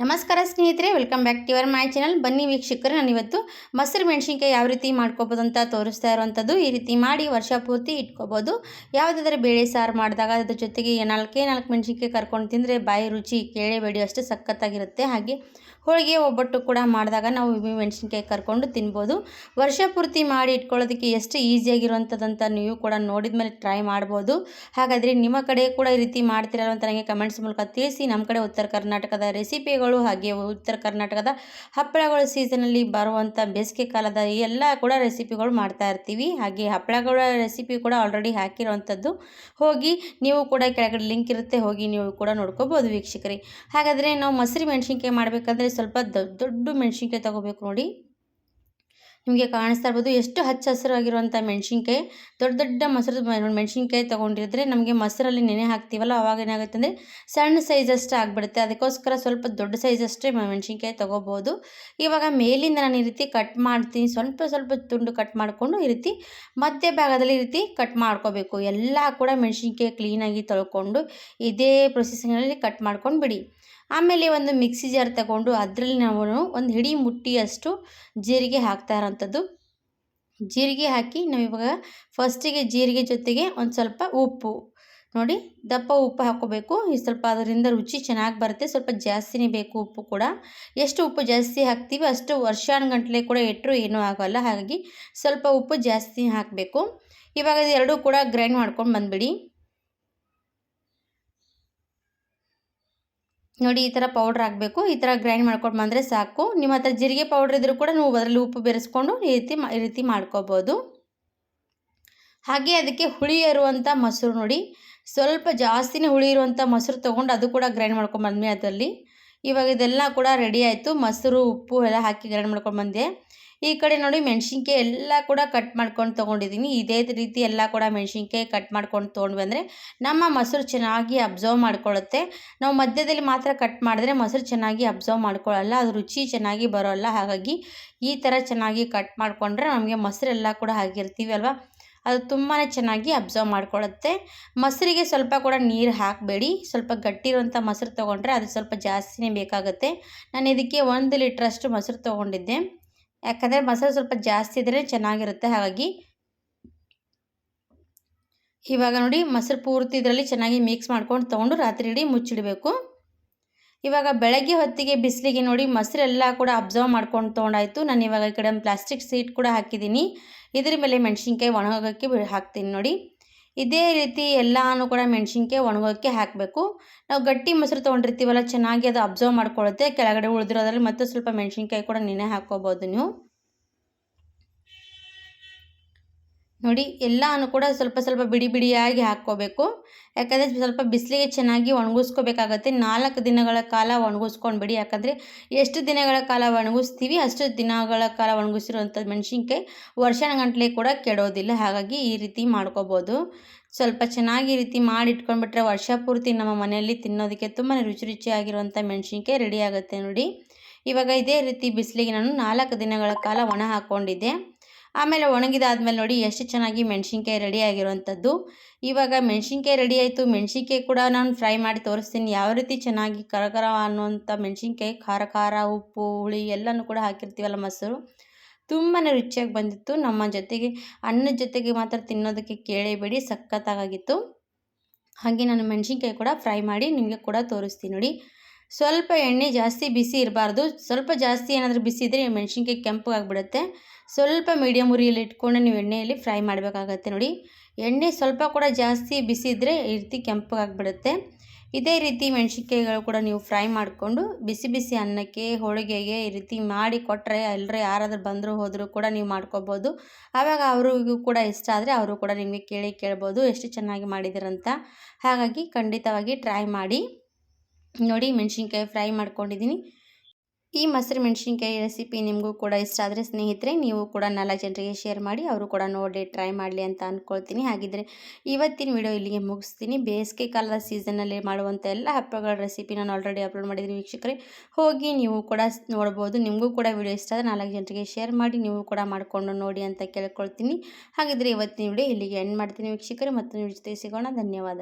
ನಮಸ್ಕಾರ ಸ್ನೇಹಿತರೆ welcome back to your my channel ಬನ್ನಿ ವೀಕ್ಷಕರು ನಾನು ಇವತ್ತು ಮೊಸರು ಮೆಣಸಿನ್ಕಾಯಿ ಯಾವ ರೀತಿ ಮಾಡ್ಕೋಬೋದು ಅಂತ ತೋರಿಸ್ತಾ ಇರುವಂಥದ್ದು. ಈ ರೀತಿ ಮಾಡಿ ವರ್ಷ ಪೂರ್ತಿ ಇಟ್ಕೋಬೋದು. ಯಾವುದಾದ್ರೂ ಬೇಳೆ ಸಾರು ಮಾಡಿದಾಗ ಅದ್ರ ಜೊತೆಗೆ ನಾಲ್ಕೇ ನಾಲ್ಕು ಮೆಣಸಿನ್ಕಾಯಿ ಕರ್ಕೊಂಡು ತಿಂದರೆ ಬಾಯಿ ರುಚಿ ಕೇಳೇಬೇಡಿ, ಅಷ್ಟು ಸಖತ್ತಾಗಿರುತ್ತೆ. ಹಾಗೆ ಹೋಳಿಗೆ, ಒಬ್ಬಟ್ಟು ಕೂಡ ಮಾಡಿದಾಗ ನಾವು ಮೆಣಸಿನ್ಕಾಯಿ ಕರ್ಕೊಂಡು ತಿನ್ಬೋದು. ವರ್ಷ ಪೂರ್ತಿ ಮಾಡಿ ಇಟ್ಕೊಳ್ಳೋದಕ್ಕೆ ಎಷ್ಟು ಈಸಿಯಾಗಿರುವಂಥದ್ದಂತ ನೀವು ಕೂಡ ನೋಡಿದ ಮೇಲೆ ಟ್ರೈ ಮಾಡ್ಬೋದು. ಹಾಗಾದರೆ ನಿಮ್ಮ ಕಡೆ ಕೂಡ ಈ ರೀತಿ ಮಾಡ್ತಿರಲ್ಲ ಅಂತ ನನಗೆ ಕಮೆಂಟ್ಸ್ ಮೂಲಕ ತಿಳಿಸಿ, ನಮ್ಮ ಕಡೆ ಉತ್ತರ ಕರ್ನಾಟಕದ ರೆಸಿಪಿಗಳು ಹಾಗೆ ಉತ್ತರ ಕರ್ನಾಟಕದ ಹಪ್ಪಳಗಳ ಸೀಸನಲ್ಲಿ ಬರುವಂಥ ಬೇಸಿಗೆ ಕಾಲದ ಎಲ್ಲ ಕೂಡ ರೆಸಿಪಿಗಳು ಮಾಡ್ತಾ ಇರ್ತೀವಿ. ಹಾಗೆ ಹಪ್ಪಳಗಳ ರೆಸಿಪಿ ಕೂಡ ಆಲ್ರೆಡಿ ಹಾಕಿರುವಂಥದ್ದು ಹೋಗಿ ನೀವು ಕೂಡ ಕೆಳಗಡೆ ಲಿಂಕ್ ಇರುತ್ತೆ, ಹೋಗಿ ನೀವು ಕೂಡ ನೋಡ್ಕೋಬೋದು ವೀಕ್ಷಕರೇ. ಹಾಗಾದರೆ ನಾವು ಮೊಸರು ಮೆಣಸಿನ್ಕಾಯಿ ಮಾಡಬೇಕಂದ್ರೆ ಸ್ವಲ್ಪ ದೊಡ್ಡ ದೊಡ್ಡ ಮೆಣಸಿನ್ಕಾಯಿ ತೊಗೋಬೇಕು ನೋಡಿ. ನಿಮಗೆ ಕಾಣಿಸ್ತಾ ಇರ್ಬೋದು. ಎಷ್ಟು ಹಚ್ಚ ಹಸಿರಾಗಿರುವಂಥ ಮೆಣಸಿನ್ಕಾಯಿ, ದೊಡ್ಡ ದೊಡ್ಡ ಮೊಸರು ಮೆಣಸಿನ್ಕಾಯಿ ತೊಗೊಂಡಿದ್ರೆ ನಮಗೆ ಮೊಸರಲ್ಲಿ ನೆನೆ ಹಾಕ್ತೀವಲ್ಲ, ಅವಾಗ ಏನಾಗುತ್ತೆ ಅಂದರೆ ಸಣ್ಣ ಸೈಜಷ್ಟು ಆಗಿಬಿಡುತ್ತೆ. ಅದಕ್ಕೋಸ್ಕರ ಸ್ವಲ್ಪ ದೊಡ್ಡ ಸೈಜಷ್ಟೇ ಮೆಣಸಿನ್ಕಾಯಿ ತೊಗೋಬೋದು. ಇವಾಗ ಮೇಲಿಂದ ನಾನು ಈ ರೀತಿ ಕಟ್ ಮಾಡ್ತೀನಿ. ಸ್ವಲ್ಪ ಸ್ವಲ್ಪ ತುಂಡು ಕಟ್ ಮಾಡಿಕೊಂಡು ಈ ರೀತಿ ಮಧ್ಯ ಭಾಗದಲ್ಲಿ ಈ ರೀತಿ ಕಟ್ ಮಾಡ್ಕೋಬೇಕು. ಎಲ್ಲ ಕೂಡ ಮೆಣಸಿನ್ಕಾಯಿ ಕ್ಲೀನಾಗಿ ತೊಳ್ಕೊಂಡು ಇದೇ ಪ್ರೊಸೆಸಿಂಗಲ್ಲಿ ಕಟ್ ಮಾಡ್ಕೊಂಡು ಬಿಡಿ ಆಮೇಲೆ ಒಂದು ಮಿಕ್ಸಿ ಜಾರ್ ತಗೊಂಡು ಅದರಲ್ಲಿ ನಾವು ಒಂದು ಹಿಡಿ ಮುಟ್ಟಿಯಷ್ಟು ಜೀರಿಗೆ ಹಾಕ್ತಾ ಇರೋಂಥದ್ದು. ಜೀರಿಗೆ ಹಾಕಿ ನಾವು ಇವಾಗ ಫಸ್ಟಿಗೆ ಜೀರಿಗೆ ಜೊತೆಗೆ ಒಂದು ಸ್ವಲ್ಪ ಉಪ್ಪು. ನೋಡಿ, ದಪ್ಪ ಉಪ್ಪು ಹಾಕೋಬೇಕು ಈ ಸ್ವಲ್ಪ ಅದರಿಂದ ರುಚಿ ಚೆನ್ನಾಗಿ ಬರುತ್ತೆ. ಸ್ವಲ್ಪ ಜಾಸ್ತಿನೇ ಬೇಕು ಉಪ್ಪು ಕೂಡ. ಎಷ್ಟು ಉಪ್ಪು ಜಾಸ್ತಿ ಹಾಕ್ತೀವಿ ಅಷ್ಟು ವರ್ಷಾನುಗಂಟ್ಲೆ ಕೂಡ ಇಟ್ಟರು ಏನೂ ಆಗೋಲ್ಲ. ಹಾಗಾಗಿ ಸ್ವಲ್ಪ ಉಪ್ಪು ಜಾಸ್ತಿ ಹಾಕಬೇಕು. ಇವಾಗ ಎರಡೂ ಕೂಡ ಗ್ರೈಂಡ್ ಮಾಡ್ಕೊಂಡು ಬಂದುಬಿಡಿ. ನೋಡಿ, ಈ ಥರ ಪೌಡ್ರ್ ಹಾಕಬೇಕು. ಈ ಥರ ಗ್ರೈಂಡ್ ಮಾಡ್ಕೊಂಡು ಬಂದರೆ ಸಾಕು. ನಿಮ್ಮ ಹತ್ರ ಜೀರಿಗೆ ಪೌಡ್ರ್ ಇದ್ದರೂ ಕೂಡ ನೀವು ಅದರಲ್ಲಿ ಉಪ್ಪು ಬೆರೆಸ್ಕೊಂಡು ಈ ರೀತಿ ಈ ರೀತಿ ಮಾಡ್ಕೋಬೋದು. ಹಾಗೆ ಅದಕ್ಕೆ ಹುಳಿ ಇರುವಂಥ ಮೊಸರು ನೋಡಿ. ಸ್ವಲ್ಪ ಜಾಸ್ತಿನೇ ಹುಳಿ ಇರುವಂಥ ಮೊಸರು ತೊಗೊಂಡು ಅದು ಕೂಡ ಗ್ರೈಂಡ್ ಮಾಡ್ಕೊಂಡು ಬಂದ್ಮೇಲೆ ಅದರಲ್ಲಿ. ಇವಾಗ ಇದೆಲ್ಲ ಕೂಡ ರೆಡಿ ಆಯಿತು. ಮೊಸರು, ಉಪ್ಪು ಎಲ್ಲ ಹಾಕಿ ಗ್ರೈಂಡ್ ಮಾಡ್ಕೊಂಡು ಬಂದೆ. ಈ ಕಡೆ ನೋಡಿ ಮೆಣಸಿನ್ಕಾಯಿ ಎಲ್ಲ ಕೂಡ ಕಟ್ ಮಾಡ್ಕೊಂಡು ತೊಗೊಂಡಿದ್ದೀನಿ ಇದೇ ರೀತಿ ಎಲ್ಲ ಕೂಡ ಮೆಣಸಿನ್ಕಾಯಿ ಕಟ್ ಮಾಡ್ಕೊಂಡು ತೊಗೊಂಡು ಬಂದರೆ ನಮ್ಮ ಮೊಸರು ಚೆನ್ನಾಗಿ ಅಬ್ಸರ್ವ್ ಮಾಡ್ಕೊಳ್ಳುತ್ತೆ ನಾವು ಮಧ್ಯದಲ್ಲಿ ಮಾತ್ರ ಕಟ್ ಮಾಡಿದ್ರೆ ಮೊಸರು ಚೆನ್ನಾಗಿ ಅಬ್ಸರ್ವ್ ಮಾಡ್ಕೊಳ್ಳಲ್ಲ ಅದು ರುಚಿ ಚೆನ್ನಾಗಿ ಬರೋಲ್ಲ. ಹಾಗಾಗಿ ಈ ಥರ ಚೆನ್ನಾಗಿ ಕಟ್ ಮಾಡಿಕೊಂಡ್ರೆ ನಮಗೆ ಮೊಸರೆಲ್ಲ ಕೂಡ ಹಾಕಿರ್ತೀವಿ ಅಲ್ವಾ ಅದು ತುಂಬಾ ಚೆನ್ನಾಗಿ ಅಬ್ಸರ್ವ್ ಮಾಡ್ಕೊಳ್ಳುತ್ತೆ. ಮೊಸರಿಗೆ ಸ್ವಲ್ಪ ಕೂಡ ನೀರು ಹಾಕಬೇಡಿ. ಸ್ವಲ್ಪ ಗಟ್ಟಿರುವಂಥ ಮೊಸರು ತೊಗೊಂಡ್ರೆ ಅದು ಸ್ವಲ್ಪ ಜಾಸ್ತಿನೇ ಬೇಕಾಗುತ್ತೆ. ನಾನು ಇದಕ್ಕೆ ಒಂದು ಲೀಟ್ರಷ್ಟು ಮೊಸರು ತೊಗೊಂಡಿದ್ದೆ. ಯಾಕಂದರೆ ಮೊಸರು ಸ್ವಲ್ಪ ಜಾಸ್ತಿ ಇದ್ರೆ ಚೆನ್ನಾಗಿರುತ್ತೆ. ಹಾಗಾಗಿ ಇವಾಗ ನೋಡಿ ಮೊಸರು ಪೂರ್ತಿ ಇದರಲ್ಲಿ ಚೆನ್ನಾಗಿ ಮಿಕ್ಸ್ ಮಾಡ್ಕೊಂಡು ತೊಗೊಂಡು ರಾತ್ರಿ ಇಡೀ ಮುಚ್ಚಿಡಬೇಕು. ಇವಾಗ ಬೆಳಗ್ಗೆ ಹೊತ್ತಿಗೆ ಬಿಸಿಲಿಗೆ ನೋಡಿ ಮೊಸರೆಲ್ಲ ಕೂಡ ಅಬ್ಸರ್ವ್ ಮಾಡ್ಕೊಂಡು ತೊಗೊಂಡಾಯ್ತು. ನಾನು ಇವಾಗ ಈ ಕಡೆ ಪ್ಲಾಸ್ಟಿಕ್ ಸೀಟ್ ಕೂಡ ಹಾಕಿದ್ದೀನಿ. ಇದ್ರ ಮೇಲೆ ಮೆಣಸಿನ್ಕಾಯಿ ಒಣಗೋಗೋಕ್ಕೆ ಹಾಕ್ತೀನಿ ನೋಡಿ. ಇದೇ ರೀತಿ ಎಲ್ಲನೂ ಕೂಡ ಮೆಣಸಿನ್ಕಾಯಿ ಒಣಗೋಕ್ಕೆ ಹಾಕಬೇಕು. ನಾವು ಗಟ್ಟಿ ಮೊಸರು ತೊಗೊಂಡಿರ್ತೀವಲ್ಲ, ಚೆನ್ನಾಗಿ ಅದು ಅಬ್ಸರ್ವ್ ಮಾಡ್ಕೊಳ್ಳುತ್ತೆ. ಕೆಳಗಡೆ ಉಳಿದಿರೋದ್ರಲ್ಲಿ ಮತ್ತೆ ಸ್ವಲ್ಪ ಮೆಣಸಿನ್ಕಾಯಿ ಕೂಡ ನೆನೆ ಹಾಕ್ಕೋಬೋದು ನೀವು. ನೋಡಿ, ಎಲ್ಲನೂ ಕೂಡ ಸ್ವಲ್ಪ ಸ್ವಲ್ಪ ಬಿಡಿ ಬಿಡಿಯಾಗಿ ಹಾಕ್ಕೋಬೇಕು. ಯಾಕಂದರೆ ಸ್ವಲ್ಪ ಬಿಸಿಲಿಗೆ ಚೆನ್ನಾಗಿ ಒಣಗಿಸ್ಕೋಬೇಕಾಗತ್ತೆ. ನಾಲ್ಕು ದಿನಗಳ ಕಾಲ ಒಣಗಿಸ್ಕೊಂಡ್ಬಿಡಿ. ಯಾಕಂದರೆ ಎಷ್ಟು ದಿನಗಳ ಕಾಲ ಒಣಗಿಸ್ತೀವಿ, ಅಷ್ಟು ದಿನಗಳ ಕಾಲ ಒಣಗಿಸಿರುವಂಥ ಮೆಣಸಿನ್ಕಾಯಿ ವರ್ಷನಗಂಟ್ಲೆ ಕೂಡ ಕೆಡೋದಿಲ್ಲ. ಹಾಗಾಗಿ ಈ ರೀತಿ ಮಾಡ್ಕೋಬೋದು. ಸ್ವಲ್ಪ ಚೆನ್ನಾಗಿ ಈ ರೀತಿ ಮಾಡಿ ಇಟ್ಕೊಂಡ್ಬಿಟ್ರೆ ವರ್ಷ ಪೂರ್ತಿ ನಮ್ಮ ಮನೆಯಲ್ಲಿ ತಿನ್ನೋದಕ್ಕೆ ತುಂಬಾ ರುಚಿ ರುಚಿಯಾಗಿರುವಂಥ ಮೆಣಸಿನ್ಕಾಯಿ ರೆಡಿ ಆಗುತ್ತೆ ನೋಡಿ. ಇವಾಗ ಇದೇ ರೀತಿ ಬಿಸಿಲಿಗೆ ನಾನು ನಾಲ್ಕು ದಿನಗಳ ಕಾಲ ಒಣ ಹಾಕ್ಕೊಂಡಿದ್ದೆ. ಆಮೇಲೆ ಒಣಗಿದಾದ್ಮೇಲೆ ನೋಡಿ ಎಷ್ಟು ಚೆನ್ನಾಗಿ ಮೆಣಸಿನ್ಕಾಯಿ ರೆಡಿ ಆಗಿರುವಂಥದ್ದು. ಇವಾಗ ಮೆಣಸಿನ್ಕಾಯಿ ರೆಡಿ ಆಯಿತು. ಮೆಣಸಿನ್ಕಾಯಿ ಕೂಡ ನಾನು ಫ್ರೈ ಮಾಡಿ ತೋರಿಸ್ತೀನಿ. ಯಾವ ರೀತಿ ಚೆನ್ನಾಗಿ ಕರಕರ ಅನ್ನುವಂಥ ಮೆಣಸಿನ್ಕಾಯಿ, ಖಾರ ಖಾರ, ಉಪ್ಪು, ಹುಳಿ ಎಲ್ಲನೂ ಕೂಡ ಹಾಕಿರ್ತೀವಲ್ಲ ಮೊಸರು. ತುಂಬಾ ರುಚಿಯಾಗಿ ಬಂದಿತ್ತು. ನಮ್ಮ ಜೊತೆಗೆ, ಅನ್ನದ ಜೊತೆಗೆ ಮಾತ್ರ ತಿನ್ನೋದಕ್ಕೆ ಕೇಳೇಬೇಡಿ. ಸಖತ್ತಾಗಿತ್ತು ಹಾಗೆ ನಾನು ಮೆಣಸಿನ್ಕಾಯಿ ಕೂಡ ಫ್ರೈ ಮಾಡಿ ನಿಮಗೆ ಕೂಡ ತೋರಿಸ್ತೀನಿ ನೋಡಿ. ಸ್ವಲ್ಪ ಎಣ್ಣೆ ಜಾಸ್ತಿ ಬಿಸಿ ಇರಬಾರ್ದು. ಸ್ವಲ್ಪ ಜಾಸ್ತಿ ಏನಾದರೂ ಬಿಸಿ ಇದ್ದರೆ ಮೆಣಸಿನ್ಕಾಯಿ ಕೆಂಪು ಆಗಿಬಿಡುತ್ತೆ. ಸ್ವಲ್ಪ ಮೀಡಿಯಮ್ ಉರಿಯಲ್ಲಿ ಇಟ್ಕೊಂಡು ನೀವು ಎಣ್ಣೆಯಲ್ಲಿ ಫ್ರೈ ಮಾಡಬೇಕಾಗತ್ತೆ ನೋಡಿ. ಎಣ್ಣೆ ಸ್ವಲ್ಪ ಕೂಡ ಜಾಸ್ತಿ ಬಿಸಿ ಇದ್ದರೆ ಈ ರೀತಿ ಕೆಂಪಗಾಗಿಬಿಡುತ್ತೆ ಇದೇ ರೀತಿ ಮೆಣಸಿನ್ಕಾಯಿಗಳು ಕೂಡ ನೀವು ಫ್ರೈ ಮಾಡಿಕೊಂಡು ಬಿಸಿ ಬಿಸಿ ಅನ್ನಕ್ಕೆ, ಹೋಳಿಗೆಗೆ ಈ ರೀತಿ ಮಾಡಿ ಕೊಟ್ಟರೆ ಎಲ್ಲರೂ ಯಾರಾದರೂ ಬಂದರೂ ಹೋದರೂ ಕೂಡ ನೀವು ಮಾಡ್ಕೋಬೋದು. ಆವಾಗ ಅವರಿಗೂ ಕೂಡ ಇಷ್ಟ ಆದರೆ ಅವರು ಕೂಡ ನಿಮಗೆ ಕೇಳಿ ಕೇಳ್ಬೋದು, ಎಷ್ಟು ಚೆನ್ನಾಗಿ ಮಾಡಿದಿರಂತ ಹಾಗಾಗಿ ಖಂಡಿತವಾಗಿ ಟ್ರೈ ಮಾಡಿ. ನೋಡಿ ಮೆಣಸಿನ್ಕಾಯಿ ಫ್ರೈ ಮಾಡ್ಕೊಂಡಿದ್ದೀನಿ. ಈ ಮೊಸರು ಮೆಣಸಿನ್ಕಾಯಿ ರೆಸಿಪಿ ನಿಮಗೂ ಕೂಡ ಇಷ್ಟ ಆದರೆ ಸ್ನೇಹಿತರೆ, ನೀವು ಕೂಡ ನಾಲ್ಕು ಜನರಿಗೆ ಶೇರ್ ಮಾಡಿ, ಅವರು ಕೂಡ ನೋಡಿ ಟ್ರೈ ಮಾಡಲಿ ಅಂತ ಅಂದ್ಕೊಳ್ತೀನಿ ಹಾಗಿದ್ರೆ ಇವತ್ತಿನ ವಿಡಿಯೋ ಇಲ್ಲಿಗೆ ಮುಗಿಸ್ತೀನಿ. ಬೇಸಿಗೆ ಕಾಲದ ಸೀಸನಲ್ಲಿ ಮಾಡುವಂಥ ಎಲ್ಲ ಹಬ್ಬಗಳ ರೆಸಿಪಿ ನಾನು ಆಲ್ರೆಡಿ ಅಪ್ಲೋಡ್ ಮಾಡಿದ್ದೀನಿ ವೀಕ್ಷಕರೇ. ಹೋಗಿ ನೀವು ಕೂಡ ನೋಡ್ಬೋದು. ನಿಮಗೂ ಕೂಡ ವಿಡಿಯೋ ಇಷ್ಟ ಆದರೆ ನಾಲ್ಕು ಜನರಿಗೆ ಶೇರ್ ಮಾಡಿ, ನೀವು ಕೂಡ ಮಾಡಿಕೊಂಡು ನೋಡಿ ಅಂತ ಕೇಳ್ಕೊಳ್ತೀನಿ. ಹಾಗಿದ್ರೆ ಇವತ್ತಿನ ವಿಡಿಯೋ ಇಲ್ಲಿಗೆ ಎಂಡ್ ಮಾಡ್ತೀನಿ ವೀಕ್ಷಕರೇ. ಮತ್ತು ನಿಮ್ಮ ಜೊತೆ ಸಿಗೋಣ. ಧನ್ಯವಾದ.